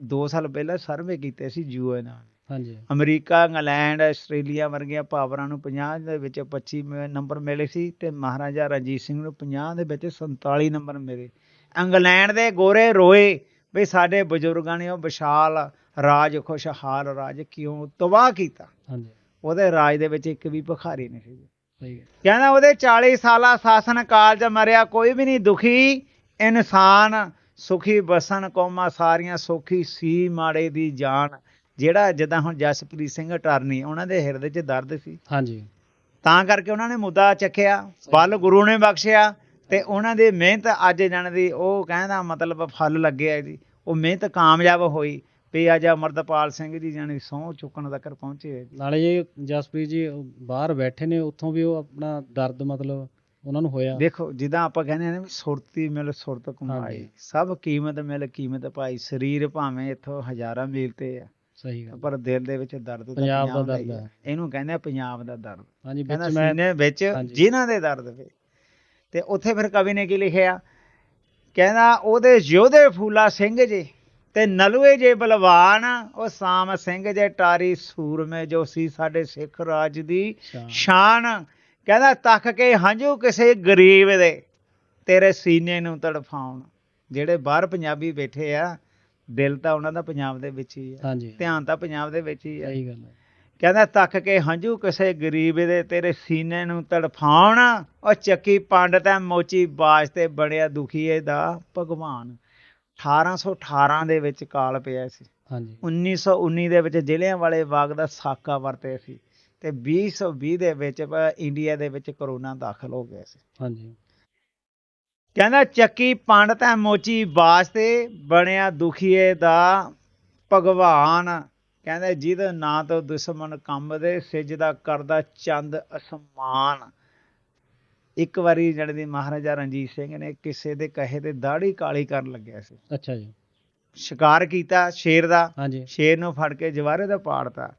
2 ਸਾਲ ਪਹਿਲਾਂ ਸਰਵੇ ਕੀਤੇ ਸੀ ਯੂਐਨ ਨਾਲ। ਹਾਂਜੀ। ਅਮਰੀਕਾ ਇੰਗਲੈਂਡ ਆਸਟ੍ਰੇਲੀਆ ਵਰਗੀਆਂ ਪਾਵਰਾਂ ਨੂੰ 50 ਦੇ ਵਿੱਚ 25 ਮ- ਨੰਬਰ ਮਿਲੇ ਸੀ ਤੇ ਮਹਾਰਾਜਾ ਰਣਜੀਤ ਸਿੰਘ ਨੂੰ 50 ਦੇ ਵਿੱਚ 47 ਨੰਬਰ ਮਿਲੇ। ਇੰਗਲੈਂਡ ਦੇ ਗੋਰੇ ਰੋਏ ਵੀ ਸਾਡੇ ਬਜ਼ੁਰਗਾਂ ਨੇ ਉਹ ਵਿਸ਼ਾਲ ਰਾਜ ਖੁਸ਼ਹਾਲ ਰਾਜ ਕਿਉਂ ਤਬਾਹ ਕੀਤਾ? ਹਾਂਜੀ। ਉਹਦੇ ਰਾਜ ਦੇ ਵਿੱਚ ਇੱਕ ਵੀ ਭਿਖਾਰੀ ਨਹੀਂ ਸੀ। ਕਹਿੰਦਾ ਉਹਦੇ 40 ਸਾਲਾ ਸ਼ਾਸਨ ਕਾਲ 'ਚ ਮਰਿਆ ਕੋਈ ਵੀ ਨਹੀਂ ਦੁਖੀ ਇਨਸਾਨ ਸੁਖੀ ਬਸਨ ਕੌਮਾਂ ਸਾਰੀਆਂ ਸੁਖੀ ਸੀ ਮਾੜੇ ਦੀ ਜਾਨ। ਜਿਹੜਾ ਜਿੱਦਾਂ ਹੁਣ ਜਸਪ੍ਰੀਤ ਸਿੰਘ ਟਰਨੀ ਉਹਨਾਂ ਦੇ ਹਿਰਦੇ 'ਚ ਦਰਦ ਸੀ। ਹਾਂਜੀ। ਤਾਂ ਕਰਕੇ ਉਹਨਾਂ ਨੇ ਮੁੱਦਾ ਚੱਕਿਆ ਬਲ ਗੁਰੂ ਨੇ ਬਖਸ਼ਿਆ ਤੇ ਉਹਨਾਂ ਦੀ ਮਿਹਨਤ ਅੱਜ ਜਣ ਦੀ ਉਹ ਕਹਿੰਦਾ ਮਤਲਬ ਫਲ ਲੱਗਿਆ ਜੀ। ਉਹ ਮਿਹਨਤ ਕਾਮਯਾਬ ਹੋਈ ਵੀ ਅੱਜ ਅਮਰਤਪਾਲ ਸਿੰਘ ਜੀ ਜਾਣੀ ਸਹੁੰ ਚੁੱਕਣ ਤੱਕ ਪਹੁੰਚੇ ਨਾਲੇ ਜੀ ਜਸਪ੍ਰੀਤ ਜੀ ਬਾਹਰ ਬੈਠੇ ਨੇ ਉੱਥੋਂ ਵੀ ਉਹ ਆਪਣਾ ਦਰਦ ਮਤਲਬ ਉਹਨਾਂ ਨੂੰ ਹੋਇਆ। ਦੇਖੋ ਜਿੱਦਾਂ ਆਪਾਂ ਕਹਿੰਦੇ ਆ ਨਾ ਸੁਰਤੀ ਮਿਲ ਸੁਰਤ ਕਮਾਈ। ਸਭ ਕੀਮਤ ਮਿਲ ਕੀਮਤ ਪਾਈ ਸਰੀਰ ਭਾਵੇਂ ਇੱਥੋਂ ਹਜ਼ਾਰਾਂ ਮੀਲ ਤੇ ਆ। ਸਹੀ ਗੱਲ ਪਰ ਦਿਲ ਦੇ ਵਿੱਚ ਦਰਦ ਤਾਂ ਪੰਜਾਬ ਦਾ ਦਰਦ। ਹੈ। ਇਹਨੂੰ ਕਹਿੰਦੇ ਆ ਪੰਜਾਬ ਦਾ ਦਰਦ ਹਾਂਜੀ ਵਿੱਚ ਮੈਂ ਵਿੱਚ। ਜਿਨ੍ਹਾਂ ਦੇ ਦਰਦ ਵੇ ਤੇ ਉੱਥੇ ਫਿਰ ਕਵੀ ਨੇ ਕੀ ਲਿਖਿਆ ਕਹਿੰਦਾ ਉਹਦੇ ਯੋਧੇ ਫੂਲਾ ਸਿੰਘ ਜੇ ਤੇ ਨਲੂਏ ਜੇ ਬਲਵਾਨ ਉਹ ਸਾਮ ਸਿੰਘ ਜੇ ਟਾਰੀ ਸੂਰਮੇ ਜੋ ਸੀ ਸਾਡੇ ਸਿੱਖ ਰਾਜ ਦੀ। ਸ਼ਾਨ ਕਹਿੰਦਾ ਤੱਕ ਕੇ ਹੰਝੂ ਕਿਸੇ ਗਰੀਬ ਦੇ ਤੇਰੇ ਸੀਨੇ ਨੂੰ ਤੜਫਾਉਣ ਜਿਹੜੇ ਬਾਹਰ ਪੰਜਾਬੀ ਬੈਠੇ ਆ ਦਿਲ ਤਾਂ ਉਹਨਾਂ ਦਾ ਪੰਜਾਬ ਦੇ ਵਿੱਚ ਹੀ ਹਾਂਜੀ ਧਿਆਨ ਤਾਂ ਪੰਜਾਬ ਦੇ ਵਿੱਚ ਹੀ ਆ। ਸਹੀ ਗੱਲ ਹੈ ਕਹਿੰਦਾ ਤੱਕ ਕੇ ਹੰਝੂ ਕਿਸੇ ਗਰੀਬ ਦੇ ਤੇਰੇ ਸੀਨੇ ਨੂੰ ਤੜਫਾਉਣ ਉਹ ਚੱਕੀ ਪੰਡਤ ਐ ਮੋਚੀ ਬਾਜ ਤੇ ਬਣਿਆ ਦੁਖੀਏ ਦਾ ਭਗਵਾਨ। 1818 ਦੇ ਵਿੱਚ ਕਾਲ ਪਿਆ ਸੀ। ਹਾਂਜੀ। 1919 ਦੇ ਵਿੱਚ ਜ਼ਿਲ੍ਹਿਆਂ ਵਾਲੇ ਬਾਗ ਦਾ ਸਾਕਾ ਵਰਤੇ ਸੀ ਤੇ 2020 ਦੇ ਵਿੱਚ ਇੰਡੀਆ ਦੇ ਵਿੱਚ ਕਰੋਨਾ ਦਾਖਲ ਹੋ ਗਿਆ ਸੀ। ਹਾਂਜੀ। ਕਹਿੰਦਾ, ਚੱਕੀ ਪੰਡਤ ਐ ਮੋਚੀ ਬਾਜ ਬਣਿਆ ਦੁਖੀਏ ਦਾ ਭਗਵਾਨ। ਕਹਿੰਦਾ, ਜਿਹਦੇ ਨਾਂ ਤੋਂ ਦੁਸ਼ਮਣ ਕੰਬਦੇ ਸਿਜਦਾ ਕਰਦਾ ਚੰਦ ਅਸਮਾਨ। ਇੱਕ ਵਾਰੀ ਜਣ ਦੀ ਮਹਾਰਾਜਾ ਰਣਜੀਤ ਸਿੰਘ ਨੇ ਕਿਸੇ ਦੇ ਕਹੇ ਤੇ ਦਾੜੀ ਕਾਲੀ ਕਰਨ ਲੱਗਿਆ ਸੀ। ਅੱਛਾ ਜੀ। ਸ਼ਿਕਾਰ ਕੀਤਾ ਸ਼ੇਰ ਦਾ ਸ਼ੇਰ ਨੂੰ ਫੜ ਕੇ ਜਵਾਰੇ ਦਾ ਪਾੜਤਾ।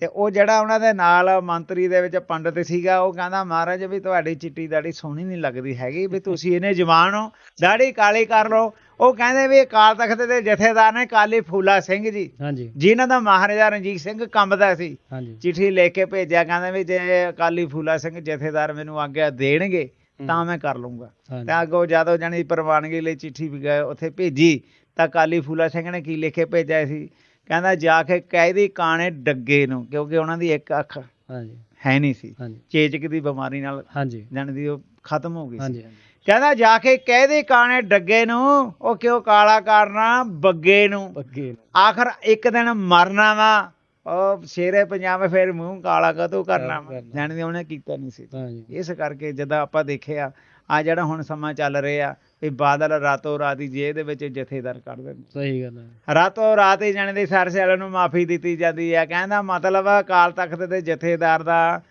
ਤੇ ਉਹ ਜਿਹੜਾ ਉਹਨਾਂ ਦੇ ਨਾਲ ਮੰਤਰੀ ਦੇ ਵਿੱਚ ਪੰਡਤ ਸੀਗਾ ਉਹ ਕਹਿੰਦਾ ਮਹਾਰਾਜ ਵੀ ਤੁਹਾਡੀ ਚਿੱਟੀ ਦਾੜੀ ਸੋਹਣੀ ਨਹੀਂ ਲੱਗਦੀ ਹੈਗੀ ਵੀ ਤੁਸੀਂ ਇਹਨੇ ਜਵਾਨ ਹੋ ਦਾੜੀ ਕਾਲੀ ਕਰ ਲਓ। ਉਹ ਕਹਿੰਦੇ ਵੀ ਅਕਾਲ ਤਖਤ ਦੇ ਜਥੇਦਾਰ ਨੇ ਕਾਲੀ ਫੂਲਾ ਸਿੰਘ ਜੀ ਜਿਨ੍ਹਾਂ ਦਾ ਮਹਾਰਾਜਾ ਰਣਜੀਤ ਸਿੰਘ ਕੰਬਦਾ ਸੀ। ਚਿੱਠੀ ਲੈ ਕੇ ਭੇਜਿਆ ਕਹਿੰਦੇ ਵੀ ਜੇ ਅਕਾਲੀ ਫੂਲਾ ਸਿੰਘ ਜਥੇਦਾਰ ਮੈਨੂੰ ਆਗਿਆ ਦੇਣਗੇ ਤਾਂ ਮੈਂ ਕਰ ਲੂੰਗਾ ਤਾਂ ਅੱਗੋਂ ਜਦੋਂ ਜਾਣੀ ਪ੍ਰਵਾਨਗੀ ਲਈ ਚਿੱਠੀ ਵੀ ਗਏ ਉੱਥੇ ਭੇਜੀ ਤਾਂ ਕਾਲੀ ਫੂਲਾ ਸਿੰਘ ਨੇ ਕੀ ਲਿਖ ਭੇਜਿਆ ਸੀ? ਕਹਿੰਦਾ ਜਾ ਕੇ ਕਹਿਦੀ ਕਾਣੇ ਡੱਗੇ ਨੂੰ ਕਿਉਂਕਿ ਉਹਨਾਂ ਦੀ ਇੱਕ ਅੱਖ ਹਾਂਜੀ। ਹੈ ਨਹੀਂ ਸੀ। ਚੇਚਕ ਦੀ ਬਿਮਾਰੀ ਨਾਲ ਹਾਂਜੀ। ਜਾਣੀ ਉਹ ਖਤਮ ਹੋ ਗਈ ਸੀ। ਕਹਿੰਦਾ ਜਾ ਕੇ ਕਹਿਦੀ ਕਾਣੇ ਡੱਗੇ ਨੂੰ ਉਹ ਕਿਉਂ ਕਾਲਾ ਕਰਨਾ? ਬੱਗੇ ਨੂੰ। ਪੱਗੇ ਆਖਰ ਇੱਕ ਦਿਨ ਮਰਨਾ ਵਾ ਉਹ ਸ਼ੇਰੇ ਪੰਜਾਬ ਫਿਰ ਮੂੰਹ ਕਾਲਾ ਕਦੋਂ ਕਰਨਾ। ਜਾਣੀ ਉਹਨੇ ਕੀਤਾ ਨਹੀਂ ਸੀ। ਇਸ ਕਰਕੇ ਜਦੋਂ ਆਪਾਂ ਦੇਖਿਆ ਆ ਜਿਹੜਾ ਹੁਣ ਸਮਾਂ ਚੱਲ ਰਿਹਾ ਵੀ ਬਾਦਲ ਰਾਤੋਂ ਰਾਤ ਹੀ ਜੇਲ੍ਹ ਦੇ ਵਿੱਚ ਜਥੇਦਾਰ ਕੱਢ ਦਿੰਦੇ। ਸਹੀ ਗੱਲ ਹੈ। ਰਾਤੋਂ ਰਾਤ ਹੀ ਜਾਣੇ ਦੇ ਸਰਸੇ ਵਾਲਿਆਂ ਨੂੰ ਮਾਫੀ ਦਿੱਤੀ ਜਾਂਦੀ ਹੈ। ਕਹਿੰਦਾ ਮਤਲਬ ਅਕਾਲ ਤਖਤ ਦੇ ਜਥੇਦਾਰ ਦਾ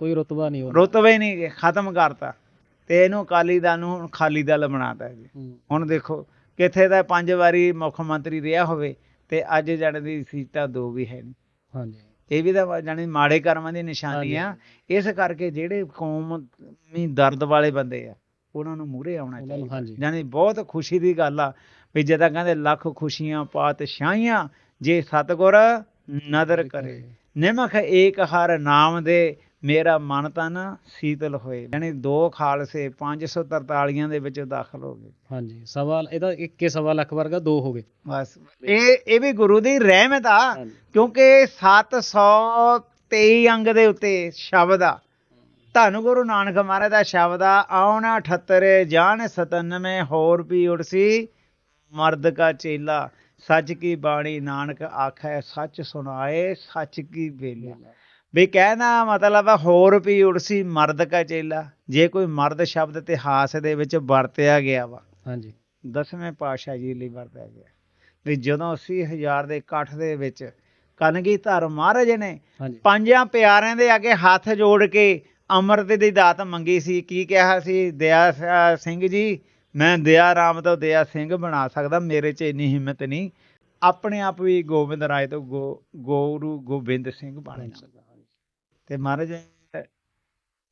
ਕੋਈ ਰੁਤਬਾ ਨਹੀਂ ਉਹ ਰੁਤਬਾ ਹੀ ਨਹੀਂ ਖਤਮ ਕਰਤਾ। ਤੇ ਇਹਨੂੰ ਅਕਾਲੀ ਦਲ ਨੂੰ ਹੁਣ ਖਾਲੀ ਦਲ ਬਣਾਤਾ ਜੀ। ਹੁਣ ਦੇਖੋ ਕਿੱਥੇ ਦਾ ਪੰਜ ਵਾਰੀ ਮੁੱਖ ਮੰਤਰੀ ਰਿਹਾ ਹੋਵੇ ਤੇ ਅੱਜ ਜਾਣੇ ਦੀ ਸੀਟਾਂ ਦੋ ਵੀ ਹੈ ਨਹੀਂ। ਹਾਂਜੀ। ਇਹ ਵੀ ਤਾਂ ਜਾਣੀ ਮਾੜੇ ਕਰਮਾਂ ਦੀ ਨਿਸ਼ਾਨੀ ਆ। ਇਸ ਕਰਕੇ ਜਿਹੜੇ ਕੌਮੀ ਦਰਦ ਵਾਲੇ ਬੰਦੇ ਆ ਉਹਨਾਂ ਨੂੰ ਮੂਹਰੇ ਆਉਣਾ ਚਾਹੀਦਾ। ਜਾਣੀ ਬਹੁਤ ਖੁਸ਼ੀ ਦੀ ਗੱਲ ਆ ਵੀ ਜਦੋਂ ਕਹਿੰਦੇ ਲੱਖ ਖੁਸ਼ੀਆਂ ਪਾਤਸ਼ਾਹੀਆਂ ਜੇ ਸਤਗੁਰ ਨਦਰ ਕਰੇ। ਨਿਮਖ ਏਕ ਹਰ ਨਾਮ ਦੇ ਮੇਰਾ ਮਨ ਤਨ ਸੀਤਲ ਹੋਏ। ਯਾਨੀ ਦੋ ਖਾਲਸੇ 543 ਦੇ ਵਿੱਚ ਦਾਖਲ ਹੋ ਗਏ। ਹਾਂਜੀ ਸਵਾ ਇਹਦਾ ਇੱਕੇ ਸਵਾ ਲੱਖ ਵਰਗਾ ਦੋ ਹੋ ਗਏ। ਬਸ ਇਹ ਇਹ ਵੀ ਗੁਰੂ ਦੀ ਰਹਿਮਤ ਆ ਕਿਉਂਕਿ 723 ਅੰਗ ਦੇ ਉੱਤੇ ਸ਼ਬਦ ਆ। ਧੰਨ ਗੁਰੂ ਨਾਨਕ ਮਹਾਰਾਜ ਦਾ ਸ਼ਬਦ ਆ ਆਉਣ 78 ਜਾਣ 97 ਹੋਰ ਵੀ ਉੜਸੀ ਮਰਦ ਕਾ ਚੇਲਾ ਸੱਚ ਕੀ ਬਾਣੀ ਨਾਨਕ ਆਖੈ ਸੱਚ ਸੁਣਾਏ ਸੱਚ ਕੀ ਬੇਲਾ ਵੀ ਕਹਿਣਾ ਮਤਲਬ ਆ ਹੋਰ ਵੀ ਉੜਸੀ ਮਰਦ ਕਾ ਚੇਲਾ। ਜੇ ਕੋਈ ਮਰਦ ਸ਼ਬਦ ਇਤਿਹਾਸ ਦੇ ਵਿੱਚ ਵਰਤਿਆ ਗਿਆ ਵਾ ਹਾਂਜੀ। ਦਸਵੇਂ ਪਾਤਸ਼ਾਹ ਜੀ ਲਈ ਵਰਤਿਆ ਗਿਆ। ਵੀ ਜਦੋਂ 80000 ਦੇ ਇਕੱਠ ਦੇ ਵਿੱਚ ਕਨਗੀ ਧਰ ਮਹਾਰਾਜ ਨੇ ਪੰਜਾਂ ਪਿਆਰਿਆਂ ਦੇ ਅੱਗੇ ਹੱਥ ਜੋੜ ਕੇ ਅੰਮ੍ਰਿਤ ਦੀ ਦਾਤ ਮੰਗੀ ਸੀ ਕੀ ਕਿਹਾ ਸੀ? ਦਇਆ ਸਿੰਘ ਜੀ ਮੈਂ ਦਇਆ ਰਾਮ ਤੋਂ ਦਇਆ ਸਿੰਘ ਬਣਾ ਸਕਦਾ ਮੇਰੇ 'ਚ ਇੰਨੀ ਹਿੰਮਤ ਨਹੀਂ। ਆਪਣੇ ਆਪ ਵੀ ਗੋਬਿੰਦ ਰਾਏ ਤੋਂ ਗੋ ਗੁਰੂ ਗੋਬਿੰਦ ਸਿੰਘ ਬਣ ਜਾ ਤੇ ਮਹਾਰਾਜ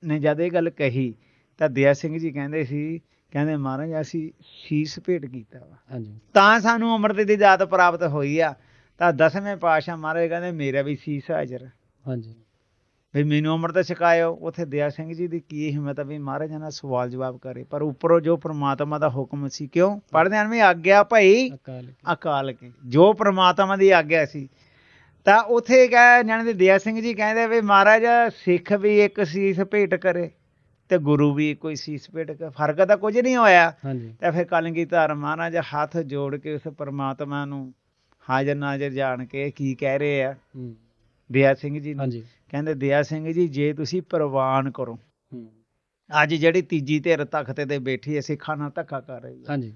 ਨੇ ਜਦ ਇਹ ਗੱਲ ਕਹੀ ਤਾਂ ਦਇਆ ਸਿੰਘ ਜੀ ਕਹਿੰਦੇ ਸੀ ਕਹਿੰਦੇ ਮਹਾਰਾਜ ਅਸੀਂ ਸ਼ੀਸ ਭੇਟ ਕੀਤਾ ਵਾ। ਹਾਂਜੀ। ਤਾਂ ਸਾਨੂੰ ਅੰਮ੍ਰਿਤ ਦੀ ਦਾਤ ਪ੍ਰਾਪਤ ਹੋਈ ਆ। ਤਾਂ ਦਸਵੇਂ ਪਾਤਸ਼ਾਹ ਮਹਾਰਾਜ ਕਹਿੰਦੇ ਮੇਰਾ ਵੀ ਸੀਸ ਹਾਜ਼ਰ। ਹਾਂਜੀ। ਵੀ ਮੈਨੂੰ ਅੰਮ੍ਰਿਤ ਛਕਾਇਓ ਉਥੇ ਦਇਆ ਸਿੰਘ ਜੀ ਦੀ ਕੀ ਹਿੰਮਤ ਆ ਵੀ ਮਹਾਰਾਜ ਨਾਲ ਸਵਾਲ ਜਵਾਬ ਕਰੇ। ਪਰ ਉੱਪਰੋਂ ਜੋ ਪ੍ਰਮਾਤਮਾ ਦਾ ਹੁਕਮ ਸੀ ਕਿਉਂ? ਪੜ੍ਹਦੇ ਆਂ ਵੀ ਆਗਿਆ ਭਾਈ ਅਕਾਲ ਕੀ। ਜੋ ਪ੍ਰਮਾਤਮਾ ਦੀ ਆਗਿਆ ਸੀ। ਤਾਂ ਉਥੇ ਕਹੇ ਜਾਣੇ ਦੇ ਦਇਆ ਸਿੰਘ ਜੀ ਕਹਿੰਦੇ ਵੀ ਮਹਾਰਾਜ ਸਿੱਖ ਵੀ ਇੱਕ ਸੀਸ ਭੇਟ ਕਰੇ ਤੇ ਗੁਰੂ ਵੀ ਕੋਈ ਸੀਸ ਭੇਟ ਕਰੇ। ਫ਼ਰਕ ਤਾਂ ਕੁਝ ਨਹੀਂ ਹੋਇਆ। ਤਾਂ ਫਿਰ ਕਲਗੀਧਰ ਮਹਾਰਾਜ ਹੱਥ ਜੋੜ ਕੇ ਉਸ ਪ੍ਰਮਾਤਮਾ ਨੂੰ ਹਾਜ਼ਰ ਨਾਜ਼ਰ ਜਾਣ ਕੇ ਕੀ ਕਹਿ ਰਹੇ ਆ। ਹੂੰ। ਦਇਆ ਸਿੰਘ ਜੀ ਹਾਂਜੀ। ਕਹਿੰਦੇ ਦਇਆ ਸਿੰਘ ਜੀ ਜੇ ਤੁਸੀਂ ਪ੍ਰਵਾਨ ਕਰੋ। ਅੱਜ ਜਿਹੜੀ ਤੀਜੀ ਧਿਰ ਤਖਤ ਤੇ ਬੈਠੀ ਸਿੱਖਾਂ ਨਾਲ ਧੱਕਾ ਕਰ ਰਹੀ ਹੈ। ਹਾਂਜੀ।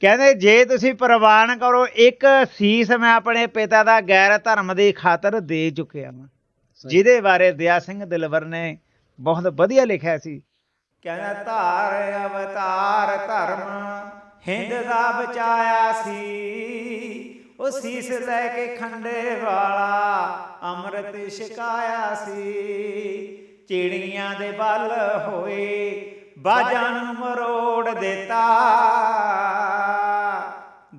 ਕਹਿੰਦੇ ਜੇ ਤੁਸੀਂ ਪ੍ਰਵਾਨ ਕਰੋ ਇੱਕ ਸੀਸ ਮੈਂ ਆਪਣੇ ਪਿਤਾ ਦਾ ਗੈਰ ਧਰਮ ਦੀ ਖਾਤਰ ਦੇ ਚੁੱਕਿਆ ਸਹੀ। ਜਿਹਦੇ ਬਾਰੇ ਦਇਆ ਸਿੰਘ ਦਿਲਵਰ ਨੇ ਬਹੁਤ ਵਧੀਆ ਲਿਖਿਆ ਸੀ। ਕਹਿੰਦਾ ਧਾਰ ਅਵਤਾਰ ਧਰਮ ਹਿੰਦ ਦਾ ਬਚਾਇਆ ਸੀ। ਉਹ ਸੀਸ ਲੈ ਕੇ ਖੰਡੇ ਵਾਲਾ ਅੰਮ੍ਰਿਤ ਛਕਾਇਆ ਸੀ। ਚਿੜੀਆਂ ਦੇ ਬਲ ਹੋਏ ਬਾਜਾਂ ਨੂੰ ਮਰੋੜ ਦਿੱਤਾ।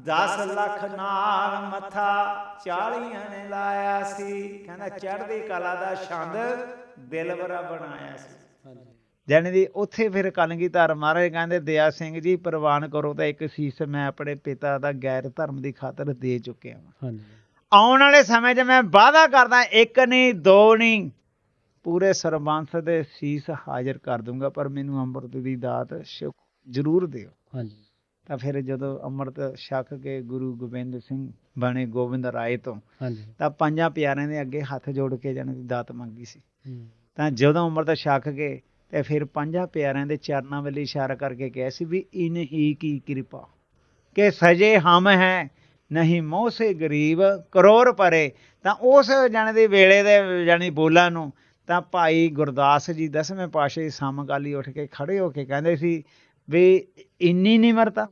10 ਲੱਖ ਨਾਗ ਮੱਥਾ 40 ਨੇ ਲਾਇਆ ਸੀ। ਕਹਿੰਦਾ ਚੜ੍ਹਦੀ ਕਲਾ ਦਾ ਛੰਦ ਦਿਲਵਰਾ ਬਣਾਇਆ ਸੀ। ਹਾਂਜੀ। ਜਾਣੀ ਦੀ ਉੱਥੇ ਫਿਰ ਕਲਗੀਧਰ ਮਹਾਰਾਜ ਕਹਿੰਦੇ ਦਇਆ ਸਿੰਘ ਜੀ ਪ੍ਰਵਾਨ ਕਰੋ ਤਾਂ ਇੱਕ ਸੀਸ ਮੈਂ ਆਪਣੇ ਪਿਤਾ ਦਾ ਗੈਰ ਧਰਮ ਦੀ ਖਾਤਰ ਦੇ ਚੁੱਕਿਆ ਹਾਂ ਆਉਣ ਵਾਲੇ ਸਮੇਂ 'ਚ ਮੈਂ ਵਾਅਦਾ ਕਰਦਾ ਇੱਕ ਨਹੀਂ ਦੋ ਨਹੀਂ ਪੂਰੇ ਸਰਬੰਸ ਦੇ ਸੀਸ ਹਾਜ਼ਰ ਕਰ ਦੂੰਗਾ ਪਰ ਮੈਨੂੰ ਅੰਮ੍ਰਿਤ ਦੀ ਦਾਤ ਜ਼ਰੂਰ ਦਿਓ। ਹਾਂਜੀ। ਤਾਂ ਫਿਰ ਜਦੋਂ ਅੰਮ੍ਰਿਤ ਛਕ ਕੇ ਗੁਰੂ ਗੋਬਿੰਦ ਸਿੰਘ ਬਣੇ ਗੋਬਿੰਦ ਰਾਏ ਤੋਂ ਹਾਂਜੀ। ਤਾਂ ਪੰਜਾਂ ਪਿਆਰਿਆਂ ਦੇ ਅੱਗੇ ਹੱਥ ਜੋੜ ਕੇ ਜਾਣ ਦੀ ਦਾਤ ਮੰਗੀ ਸੀ। ਤਾਂ ਜਦੋਂ ਅੰਮ੍ਰਿਤ ਛਕ ਕੇ ਤੇ ਫਿਰ ਪੰਜਾਂ ਪਿਆਰਿਆਂ ਦੇ ਚਰਨਾਂ ਵੱਲ ਇਸ਼ਾਰਾ ਕਰਕੇ ਕਿਹਾ ਸੀ ਵੀ ਇਨ ਹੀ ਕੀ ਕਿਰਪਾ, ਕਿ ਸਜੇ ਹਮ ਹੈ, ਨਹੀਂ ਮੋਹ ਸੇ ਗਰੀਬ ਕਰੋੜ ਪਰੇ। ਤਾਂ ਉਸ ਜਾਣੇ ਦੇ ਵੇਲੇ ਦੇ ਜਾਣੀ ਬੋਲਾਂ ਨੂੰ, ਤਾਂ ਭਾਈ ਗੁਰਦਾਸ ਜੀ ਦਸਵੇਂ ਪਾਤਸ਼ਾਹ ਸਮਕਾਲੀ ਉੱਠ ਕੇ ਖੜੇ ਹੋ ਕੇ ਕਹਿੰਦੇ ਸੀ ਵੀ ਇੰਨੀ ਨਿਮਰਤਾ,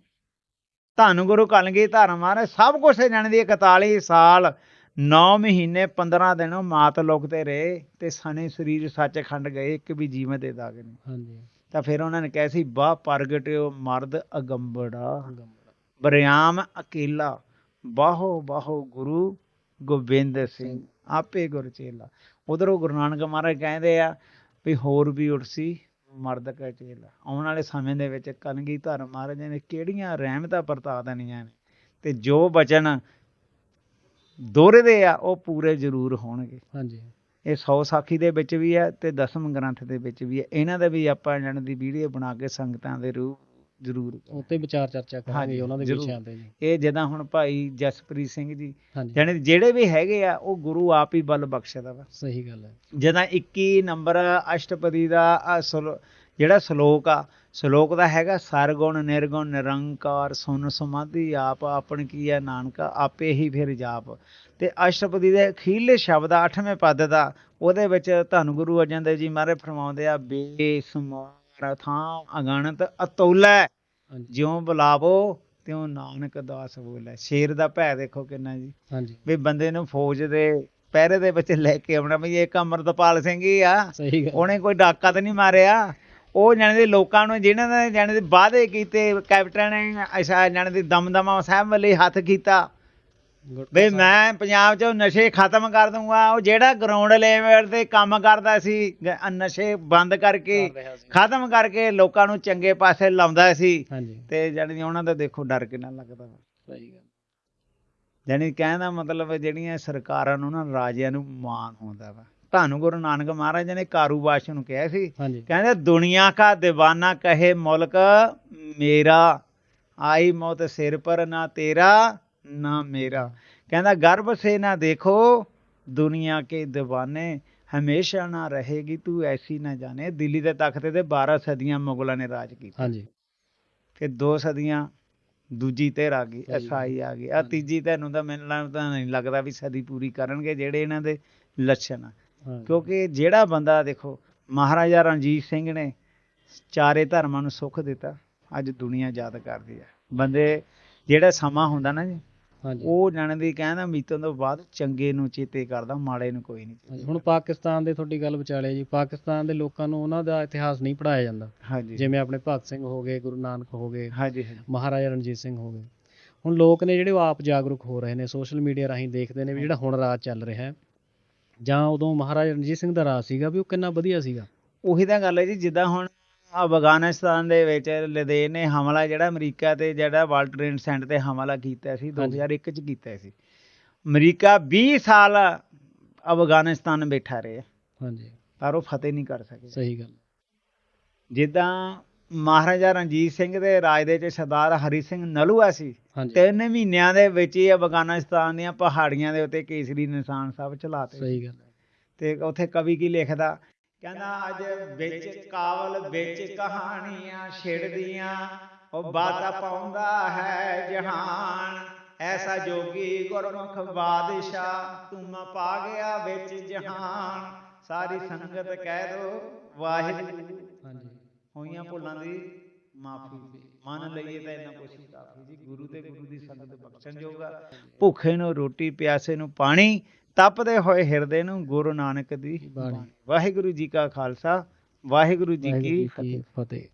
ਧੰਨ ਗੁਰੂ ਕਲਗੀ ਧਰਮ ਮਹਾਰਾਜ, ਸਭ ਕੁਝ ਜਾਣੇ ਦੀ 41 ਸਾਲ 9 ਮਹੀਨੇ 15 ਦਿਨ ਮਾਤ ਲੋਕ ਤੇ ਰਹੇ ਤੇ ਸਣੇ ਸਰੀਰ ਸੱਚਖੰਡ ਗਏ ਇੱਕ ਵੀ ਜੀਵਨ ਦੇ ਦਾਗ ਨਹੀਂ। ਹਾਂਜੀ। ਤਾਂ ਫਿਰ ਉਹਨਾਂ ਨੇ ਕਿਹਾ ਸੀ ਬਾ ਪ੍ਰਗਟਿਓ ਮਰਦ ਅਗੰਬੜਾ। ਗੰਬੜਾ ਬਰਿਆਮ ਅਕੇਲਾ ਬਾਹੋ ਬਾਹੋ ਗੁਰੂ ਗੋਬਿੰਦ ਸਿੰਘ ਆਪੇ ਗੁਰ ਚੇਲਾ। ਉਧਰੋਂ ਗੁਰੂ ਨਾਨਕ ਮਹਾਰਾਜ ਕਹਿੰਦੇ ਆ ਵੀ ਹੋਰ ਵੀ ਉਠਸੀ ਮਰਦ ਕਾ ਚੇਲਾ। ਆਉਣ ਵਾਲੇ ਸਮੇਂ ਦੇ ਵਿੱਚ ਕਲਗੀ ਧਰਮ ਮਹਾਰਾਜ ਨੇ ਕਿਹੜੀਆਂ ਰਹਿਮਤਾਂ ਵਰਤਾ ਦੇਣੀਆਂ ਨੇ? ਤੇ ਜੋ ਬਚਨ ਦੋਹਰੇ ਆ ਉਹ ਪੂਰੇ ਜ਼ਰੂਰ ਹੋਣਗੇ। ਹਾਂਜੀ। ਇਹ 100 ਸਾਖੀ ਦੇ ਵਿੱਚ ਵੀ ਹੈ ਤੇ ਦਸਮ ਗ੍ਰੰਥ ਦੇ ਵਿੱਚ ਵੀ ਹੈ ਇਹਨਾਂ ਦਾ ਵੀ ਆਪਾਂ ਜਾਣ ਦੀ ਵੀਡੀਓ ਬਣਾ ਕੇ ਸੰਗਤਾਂ ਦੇ ਰੂਪ ਜ਼ਰੂਰ ਉੱਤੇ ਵਿਚਾਰ ਚਰਚਾ ਕਰਾਂਗੇ ਉਹਨਾਂ ਦੇ। ਵਿਸ਼ਿਆਂ ਤੇ ਜੀ। ਇਹ ਜਦਾਂ ਹੁਣ ਭਾਈ ਜਸਪ੍ਰੀਤ ਸਿੰਘ ਜੀ ਜਾਣੀ ਜਿਹੜੇ ਵੀ ਹੈਗੇ ਆ ਉਹ ਗੁਰੂ ਆਪ ਹੀ ਬਲ ਬਖਸ਼ਦਾ ਵਾ। ਸਹੀ ਗੱਲ ਹੈ। ਜਦਾਂ 21 ਨੰਬਰ ਅਸ਼ਟਪਦੀ ਦਾ ਆਹ ਸਲੋ- ਜਿਹੜਾ ਸ਼ਲੋਕ ਆ ਸ਼ਲੋਕ ਦਾ ਹੈਗਾ ਸਰਗੁਣ ਨਿਰਗੁਣ ਨਿਰੰਕਾਰ ਸੁਨ ਸਮਾਧੀ ਆਪ ਆਪਣ ਕੀ ਹੈ ਨਾਨਕਾ ਆਪੇ ਹੀ ਫਿਰ ਜਾਪ। ਤੇ ਅਸ਼ਟਪਦੀ ਦੇ ਅਖੀਰਲੇ ਸ਼ਬਦ ਆ ਅੱਠਵੇਂ ਪਦ ਦਾ ਉਹਦੇ ਵਿੱਚ ਧੰਨ ਗੁਰੂ ਅਰਜਨ ਦੇਵ ਜੀ ਮਹਾਰਾਜ ਫਰਮਾਉਂਦੇ ਆ ਬੇਸਮਾਰ ਥਾਂ ਅਗਣਤ ਅਤੁੱਲ ਜਿਉਂ ਬੁਲਾਵੋ ਤਿਉਂ ਨਾਨਕ ਦਾਸ ਬੋਲੇ। ਸ਼ੇਰ ਦਾ ਭੈ ਦੇਖੋ ਕਿੰਨਾ ਜੀ। ਹਾਂਜੀ। ਵੀ ਬੰਦੇ ਨੂੰ ਫੌਜ ਦੇ ਪਹਿਰੇ ਦੇ ਵਿੱਚ ਲੈ ਕੇ ਆਉਣਾ ਵੀ ਇੱਕ ਅਮਰਤਪਾਲ ਸਿੰਘ ਹੀ ਆ ਉਹਨੇ ਕੋਈ ਡਾਕਾ ਤਾਂ ਨਹੀਂ ਮਾਰਿਆ। ਉਹ ਜਾਣੇ ਦੇ ਲੋਕਾਂ ਨੂੰ ਜਿਨ੍ਹਾਂ ਨੇ ਜਾਣੇ ਦੇ ਵਾਅਦੇ ਕੀਤੇ ਕੈਪਟਨ ਨੇ ਅਸ਼ਾ ਜਾਣੇ ਦੀ ਦਮਦਮਾ ਸਾਹਿਬ ਵੱਲੇ ਹੱਥ ਕੀਤਾ। ਸਾਹਿਬ। ਮੈਂ ਪੰਜਾਬ 'ਚੋਂ ਨਸ਼ੇ ਖਤਮ ਕਰ ਦੂੰਗਾ। ਉਹ ਜਿਹੜਾ ਗਰਾਊਂਡ ਲੈਵਲ ਤੇ ਕੰਮ ਕਰਦਾ ਸੀ ਗ- ਨਸ਼ੇ ਬੰਦ ਕਰਕੇ। ਖਤਮ ਕਰਕੇ ਲੋਕਾਂ ਨੂੰ ਚੰਗੇ ਪਾਸੇ ਲਾਉਂਦਾ ਸੀ। ਹਾਂਜੀ। ਤੇ ਜਾਣੀ ਉਹਨਾਂ ਦਾ ਦੇਖੋ ਡਰ ਕਿੰਨਾ ਲੱਗਦਾ ਵਾ। ਸਹੀ ਗੱਲ। ਜਾਣੀ ਕਹਿਣ ਦਾ ਮਤਲਬ ਹੈ ਜਿਹੜੀਆਂ ਸਰਕਾਰਾਂ ਨੂੰ ਨਾ ਰਾਜਿਆਂ ਨੂੰ ਮਾਣ ਹੁੰਦਾ ਵਾ। ਤੁਹਾਨੂੰ ਗੁਰੂ ਨਾਨਕ ਮਹਾਰਾਜ ਨੇ ਕਾਰੂ ਬਾਦਸ਼ਾਹ ਨੂੰ ਕਿਹਾ ਸੀ। ਕਹਿੰਦੇ ਦੁਨੀਆ ਕਾ دیਵਾਨਾ ਕਹੇ ਮੁਲਕ ਮੇਰਾ। ਆਈ ਮੌਤ ਸਿਰ ਪਰ ਨਾ ਤੇਰਾ ਨਾ ਮੇਰਾ। ਕਹਿੰਦਾ ਗਰਭ ਸੇ ਨਾ ਦੇਖੋ ਦੁਨੀਆ ਕੇ دیਵਾਨੇ। ਹਮੇਸ਼ਾ ਨਾ ਰਹੇਗੀ ਤੂੰ ਐਸੀ ਨਾ ਜਾਣੇ। ਦਿੱਲੀ ਦੇ ਤਖਤ ਤੇ 12 ਸਦੀਆਂ ਮੁਗਲਾਂ ਨੇ ਰਾਜ ਕੀਤਾ। ਹਾਂਜੀ। ਫਿਰ 2 ਸਦੀਆਂ ਦੂਜੀ ਧਿਰ ਆ ਗਈ ਅਸਾਈ ਆ ਗਈ। ਆ ਤੀਜੀ ਧਿਰ ਨੂੰ ਤਾਂ ਮੈਨੂੰ ਤਾਂ ਨਹੀਂ ਲੱਗਦਾ ਵੀ ਸਦੀ ਪੂਰੀ ਕਰਨਗੇ ਜਿਹੜੇ ਇਹਨਾਂ ਦੇ ਲੱਛਣ ਆ। ਕਿਉਂਕਿ ਜਿਹੜਾ ਬੰਦਾ ਦੇਖੋ ਮਹਾਰਾਜਾ ਰਣਜੀਤ ਸਿੰਘ ਨੇ ਚਾਰੇ ਧਰਮਾਂ ਨੂੰ ਸੁੱਖ ਦਿੱਤਾ ਅੱਜ ਦੁਨੀਆ ਯਾਦ ਕਰਦੀ ਹੈ ਬੰਦੇ ਜਿਹੜਾ ਸਮਾਂ ਹੁੰਦਾ ਨਾ ਜੀ ਉਹ ਜਾਣੇ ਦੀ ਕਹਿੰਦਾ ਮੀਤੋਂ ਤੋਂ ਬਾਅਦ ਚੰਗੇ ਨੂੰ ਚੇਤੇ ਕਰਦਾ ਮਾੜੇ ਨੂੰ ਕੋਈ ਨਹੀਂ ਹੁਣ ਪਾਕਿਸਤਾਨ ਦੇ ਤੁਹਾਡੀ ਗੱਲ ਵਿਚਾਲੇ ਜੀ ਪਾਕਿਸਤਾਨ ਦੇ ਲੋਕਾਂ ਨੂੰ ਉਹਨਾਂ ਦਾ ਇਤਿਹਾਸ ਨਹੀਂ ਪੜਾਇਆ ਜਾਂਦਾ। ਜਿਵੇਂ ਆਪਣੇ ਭਗਤ ਸਿੰਘ ਹੋ ਗਏ ਗੁਰੂ ਨਾਨਕ ਹੋ ਗਏ ਮਹਾਰਾਜਾ ਰਣਜੀਤ ਸਿੰਘ ਹੋ ਗਏ। ਹੁਣ ਲੋਕ ਨੇ ਜਿਹੜੇ ਉਹ ਆਪ ਜਾਗਰੂਕ ਹੋ ਰਹੇ ਨੇ ਸੋਸ਼ਲ ਮੀਡੀਆ ਰਾਹੀਂ ਦੇਖਦੇ ਨੇ ਵੀ ਜਿਹੜਾ ਹੁਣ ਰਾਜ ਚੱਲ ਰਿਹਾ ਹੈ। ਜਾਂ ਉਦੋਂ ਮਹਾਰਾਜਾ ਰਣਜੀਤ ਸਿੰਘ ਦਾ ਰਾਜ ਸੀਗਾ ਵੀ ਉਹ ਕਿੰਨਾ ਵਧੀਆ ਸੀਗਾ। ਉਹੀ ਤਾਂ ਗੱਲ ਹੈ ਜੀ ਜਿੱਦਾਂ ਹੁਣ ਅਫਗਾਨਿਸਤਾਨ ਦੇ ਵਿੱਚ ਲਦੇਨ ਨੇ ਹਮਲਾ ਜਿਹੜਾ ਅਮਰੀਕਾ ਤੇ ਜਿਹੜਾ ਵਰਲਡ ਟ੍ਰੇਡ ਸੈਂਟਰ ਤੇ ਹਮਲਾ ਕੀਤਾ ਸੀ ਹਾਂਜੀ। 2001 ਚ ਕੀਤਾ ਸੀ। ਅਮਰੀਕਾ 20 ਸਾਲ ਅਫਗਾਨਿਸਤਾਨ ਬੈਠਾ ਰਿਹਾ। ਹਾਂਜੀ। ਪਰ ਉਹ ਫਤਿਹ ਨਹੀਂ ਕਰ ਸਕੇ ਸਹੀ ਗੱਲ। ਜਿੱਦਾਂ ਮਹਾਰਾਜਾ ਰਣਜੀਤ ਸਿੰਘ ਦੇ ਰਾਜ ਦੇ ਵਿੱਚ ਸਰਦਾਰ ਹਰੀ ਸਿੰਘ ਨਲੂਆ ਸੀ ਤਿੰਨ ਮਹੀਨਿਆਂ ਦੇ ਵਿੱਚ ਹੀ ਅਫਗਾਨਿਸਤਾਨ ਦੀਆਂ ਪਹਾੜੀਆਂ ਦੇ ਉੱਤੇ ਕੇਸਰੀ ਨਿਸ਼ਾਨ ਸਾਹਿਬ ਚਲਾਤੇ ਸਹੀ ਗੱਲ ਤੇ ਉੱਥੇ ਕਵੀ ਕੀ ਲਿਖਦਾ? ਕਹਿੰਦਾ ਅੱਜ ਵਿੱਚ ਕਾਵਲ ਵਿੱਚ ਕਹਾਣੀਆਂ ਛਿੜਦੀਆਂ ਉਹ ਬਾਤਾ ਪਾਉਂਦਾ ਹੈ ਜਹਾਨ। ਐਸਾ ਜੋਗੀ ਗੁਰਮੁਖ ਬਾਦਸ਼ਾਹ ਤੁਮ ਪਾ ਗਿਆ ਵਿੱਚ ਜਹਾਨ। ਸਾਰੀ ਸੰਗਤ ਕਹਿ ਦੋ ਵਾਹਿਗੁਰੂ। ਹਾਂਜੀ। ਹੋਈਆਂ ਭੁੱਲਾਂ ਦੀ ਮਾਫੀ। ਮੰਨ ਲਈਏ ਤਾਂ ਕੁਛ ਹੀ ਕਾਫੀ ਜੀ ਗੁਰੂ ਤੇ ਗੁਰੂ ਦੀ ਸੰਗਤ ਬਖਸ਼ਣ ਜੋਗਾ। ਭੁੱਖੇ ਨੂੰ ਰੋਟੀ ਪਿਆਸੇ ਨੂੰ ਪਾਣੀ ਤਪਦੇ ਹੋਏ ਹਿਰਦੇ ਨੂੰ ਗੁਰੂ ਨਾਨਕ ਦੀ ਬਾਣੀ। ਵਾਹਿਗੁਰੂ ਜੀ ਕਾ ਖਾਲਸਾ ਵਾਹਿਗੁਰੂ ਜੀ ਕੀ ਫਤਿਹ।